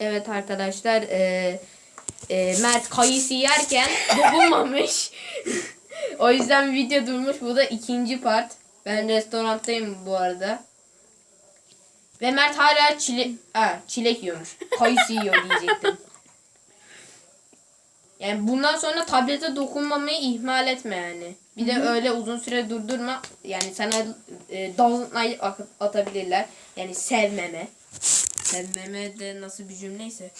Evet arkadaşlar e, e, Mert kayısı yerken dokunmamış. o yüzden video durmuş. Bu da ikinci part. Ben restoranttayım bu arada. Ve Mert hala çile ha, çilek yiyormuş. Kayısı yiyor diyecektim. Yani bundan sonra tablete dokunmamayı ihmal etme yani. Bir de öyle uzun süre durdurma. Yani sana e, at- atabilirler. Yani sevmeme. Sevmeme de nasıl bir cümleyse.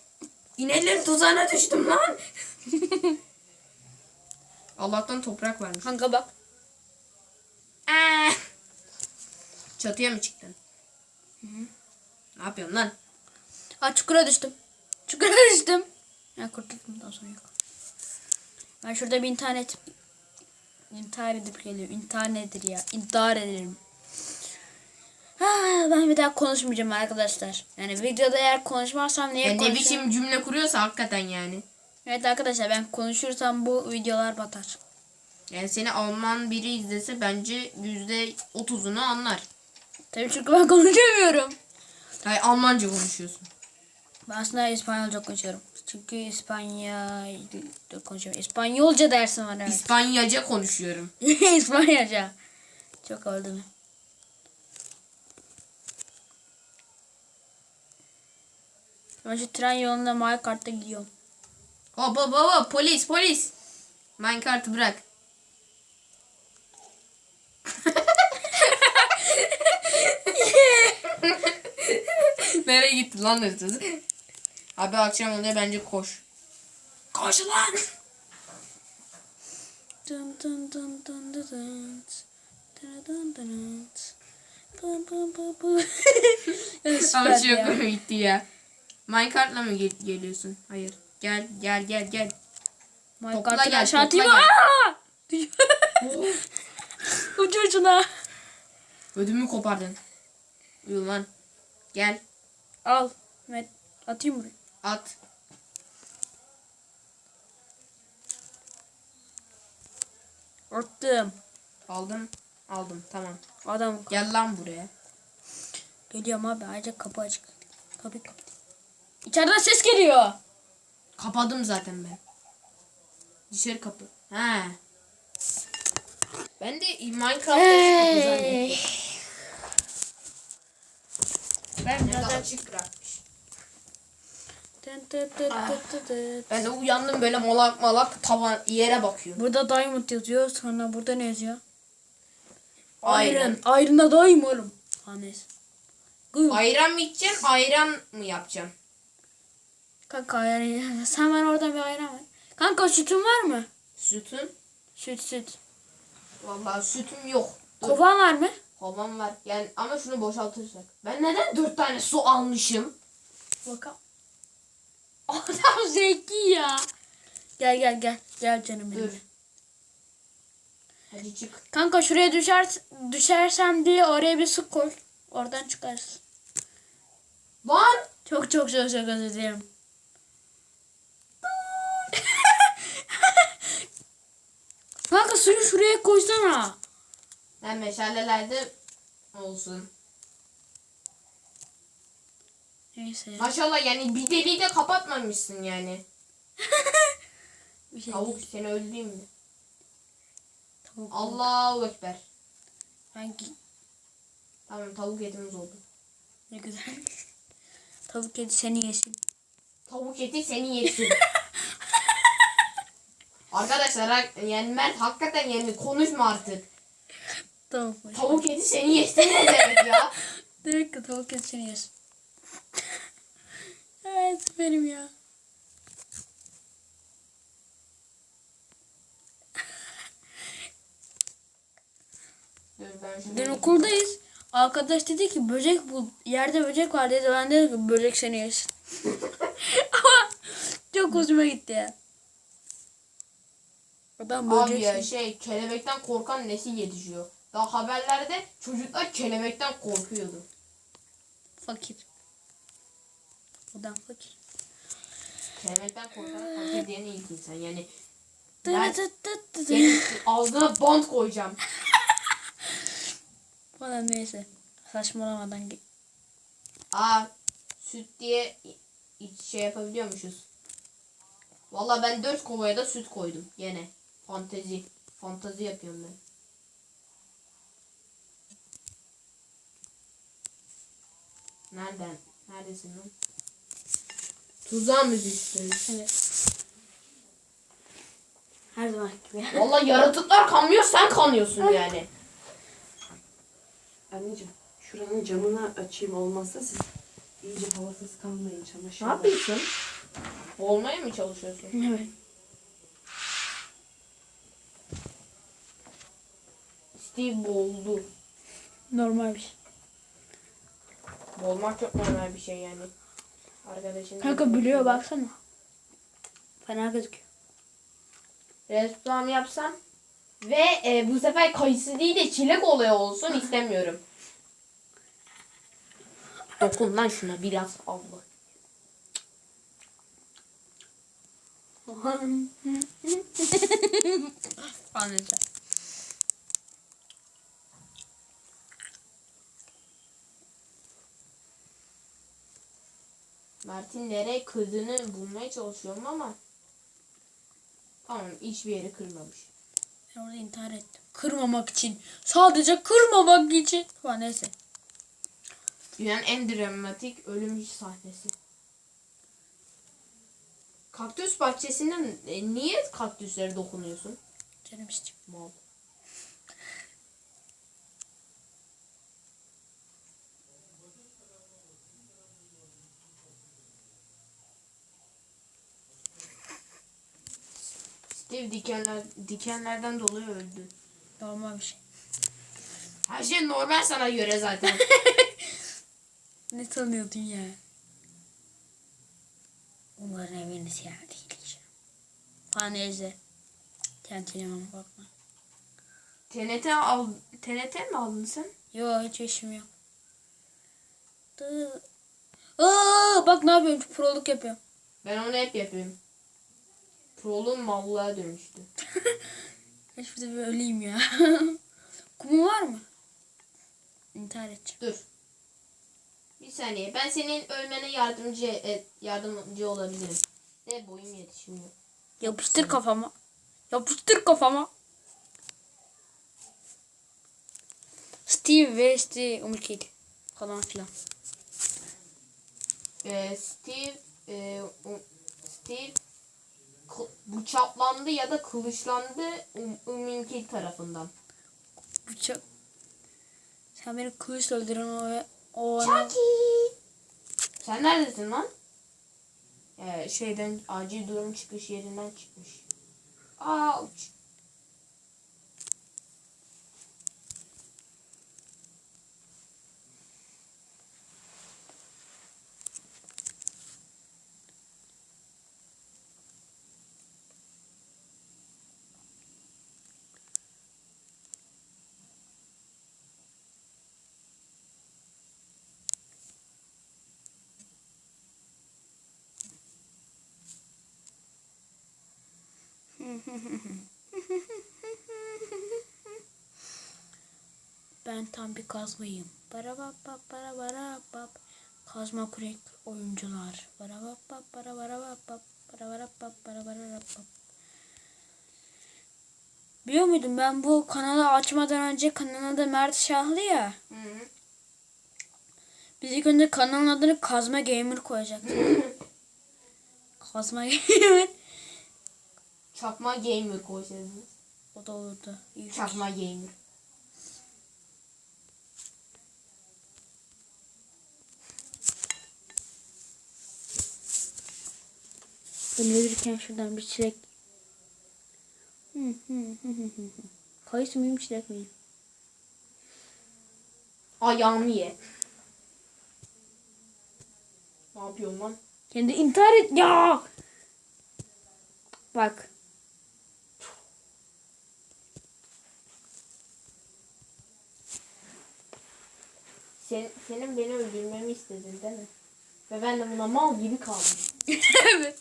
İnelerin tuzağına düştüm lan. Allah'tan toprak varmış. Kanka bak. Aa! Çatıya mı çıktın? Ne yapıyorsun lan? Aa çukura düştüm. Çukura düştüm. Ya kurtuldum daha sonra yok. Ben şurada bir internet intihar edip geliyor. İntihar nedir ya? İntihar ederim. Ben bir daha konuşmayacağım arkadaşlar. Yani videoda eğer konuşmazsam niye Ya ne konuşuyorum? biçim cümle kuruyorsa hakikaten yani. Evet arkadaşlar ben konuşursam bu videolar batar. Yani seni Alman biri izlese bence yüzde otuzunu anlar. Tabii çünkü ben konuşamıyorum. Hayır Almanca konuşuyorsun. Ben aslında İspanyolca konuşuyorum. Çünkü İspanya konuşuyorum. İspanyolca dersim var evet. İspanyaca konuşuyorum. İspanyolca. Çok oldu mu? Ben şu tren yolunda Mykart'ta gidiyorum. Hop hop hop polis polis. Minecart'ı bırak. Nereye gitti lan hırsız? Abi akşam oluyor bence koş. Koş lan. Dın dın dın dın dın dın. Dın dın dın pım pım. Ya süper Ama çok ya. komik gitti ya. Minecart'la mı gel- geliyorsun? Hayır. Gel gel gel gel. Topla Mykart'ı gel, aşağı topla atayım. gel. Ucu ucuna. Ödümü kopardın. Uyu lan. Gel. Al. Met atayım buraya. At. Attım. Aldım. Aldım. Tamam. Adam Gel lan buraya. geliyorum abi. Ayrıca kapı açık. Kapı kapı. İçeriden ses geliyor. Kapadım zaten ben. Dışarı kapı. He. Ben de Minecraft'ta hey. zannettim. Ben biraz açık bırakmış. Tı. Ben de uyandım böyle malak malak tavan yere bakıyorum. Burada diamond yazıyor. Sonra burada ne yazıyor? Ayran. Iron. Iron'da daim oğlum. Ha neyse. Ayran mı içeceksin, ayran mı yapacaksın? Kanka ayran. Sen bana oradan bir ayran ver. Kanka sütün var mı? Sütün? Süt süt. Vallahi sütüm yok. Dur. Kovan var mı? Kovam var. Yani ama şunu boşaltırsak. Ben neden dört tane su almışım? Bakalım. Adam zeki ya. Gel gel gel. Gel canım benim. Dur. Hadi çık. Kanka şuraya düşer düşersem diye oraya bir su koy. Oradan çıkarsın. Lan! Çok çok çok çok özür dilerim. Kanka suyu şuraya koysana. Ben meşalelerde olsun. Neyse. Maşallah yani bir deliği de kapatmamışsın yani. Bir şey Tavuk değil. seni öldüreyim mi? Tavuk. Allahu Ekber. Ben Tamam tavuk etimiz oldu. ne güzel. Tavuk yedi seni yesin. Tavuk eti seni yesin. Arkadaşlar yani Mert hakikaten yani konuşma artık. Tavuk mu? Tavuk eti seni yesin ne demek ya? Direkt de tavuk yedi seni yesin. evet benim ya. Dün okuldayız. Arkadaş dedi ki böcek bu yerde böcek var dedi. Ben dedim ki böcek seni yesin. Ama çok hoşuma gitti ya. Adam böcek Abi ya seni- şey kelebekten korkan nesil yetişiyor. Daha haberlerde çocuklar kelebekten korkuyordu. Fakir. Adam fakir. Kelebekten korkan fakir diyen ilk insan yani. Ben senin ağzına bant koyacağım. Falan neyse. Saçmalamadan git. Aa süt diye şey yapabiliyormuşuz. Valla ben 4 kovaya da süt koydum yine. Fantezi. Fantezi yapıyorum ben. Nereden? Neredesin lan? Tuzağa mı düştün? Evet. Her zaman gibi. Valla yaratıklar kanmıyor sen kanıyorsun yani. Anneciğim şuranın camını açayım olmazsa siz iyice havasız kalmayın Ne çamaşırlar. yapıyorsun? Olmaya mı çalışıyorsun? Evet. Steve boğuldu. Normal bir şey. Boğulmak çok normal bir şey yani. Arkadaşın. Kanka biliyor baksana. Fena gözüküyor. Restoran yapsam ve e, bu sefer kayısı değil de çilek olayı olsun istemiyorum. Dokun lan şuna biraz Allah. Anlayacağım. Mert'in nereye kırdığını bulmaya çalışıyorum ama tamam hiçbir yeri kırmamış. Ben orada intihar ettim. Kırmamak için. Sadece kırmamak için. Falan neyse. Dünyanın en dramatik ölüm sahnesi. Kaktüs bahçesinden e, niye kaktüslere dokunuyorsun? Canım istiyor. Mal. Steve dikenler, dikenlerden dolayı öldü. Normal bir şey. Her şey normal sana göre zaten. Ne sanıyordun ya? Onların evini ziyaret edeceğim. Falan neyse. Tentileme bakma. TNT al TNT mi aldın sen? Yo hiç işim yok. Dı- Aa, bak ne yapıyorum? Proluk yapıyorum. Ben onu hep yapıyorum. Prolun mallığa dönüştü. Hiçbir de öleyim ya. Kumu var mı? İntihar edeceğim. Dur. Bir saniye. Ben senin ölmene yardımcı et, yardımcı olabilirim. Ne boyum yetişmiyor. Yapıştır kafama. Yapıştır kafama. Steve ve Steve Umut Kid falan filan. Ee, Steve e, o- Steve bıçaklandı ya da kılıçlandı um, Uminkil tarafından. Bıçak. Sen beni kılıçla öldüren o o Chucky! Sen neredesin lan? Ee, şeyden acil durum çıkış yerinden çıkmış. Ouch. Ben tam bir kazmayım. Para bap bap para para bap. Kazma kürek oyuncular. Para bap bap para para bap bap. Para para bap para para bap bap. Biliyor muydun ben bu kanalı açmadan önce kanalın adı Mert Şahlı ya. Hı -hı. Biz ilk önce kanalın adını Kazma Gamer koyacaktık. Kazma Gamer. Çakma gamer koysaydınız. O da olurdu. Fikir. Çakma gamer. Ben ölürken şuradan bir çilek. Kayısı mıyım çilek miyim? Ayağımı ye. Ne yapıyorsun lan? Kendi intihar et. Ya! Bak. Sen, senin beni öldürmemi istedin değil mi? Ve ben de buna mal gibi kaldım. evet.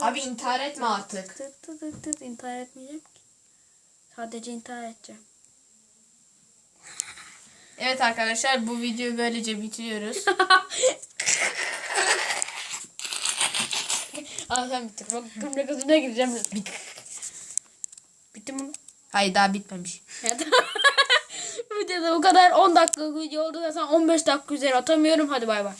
Abi intihar etme artık. intihar etmeyeceğim ki. Sadece intihar edeceğim. Evet arkadaşlar bu videoyu böylece bitiriyoruz. Aa sen bitir. Bak gümle gözüne gireceğim. Bit. Bitti mi? Hayır daha bitmemiş. Evet. Bu kadar 10 dakika video oldu. Zaten 15 dakika üzeri atamıyorum. Hadi bay bay.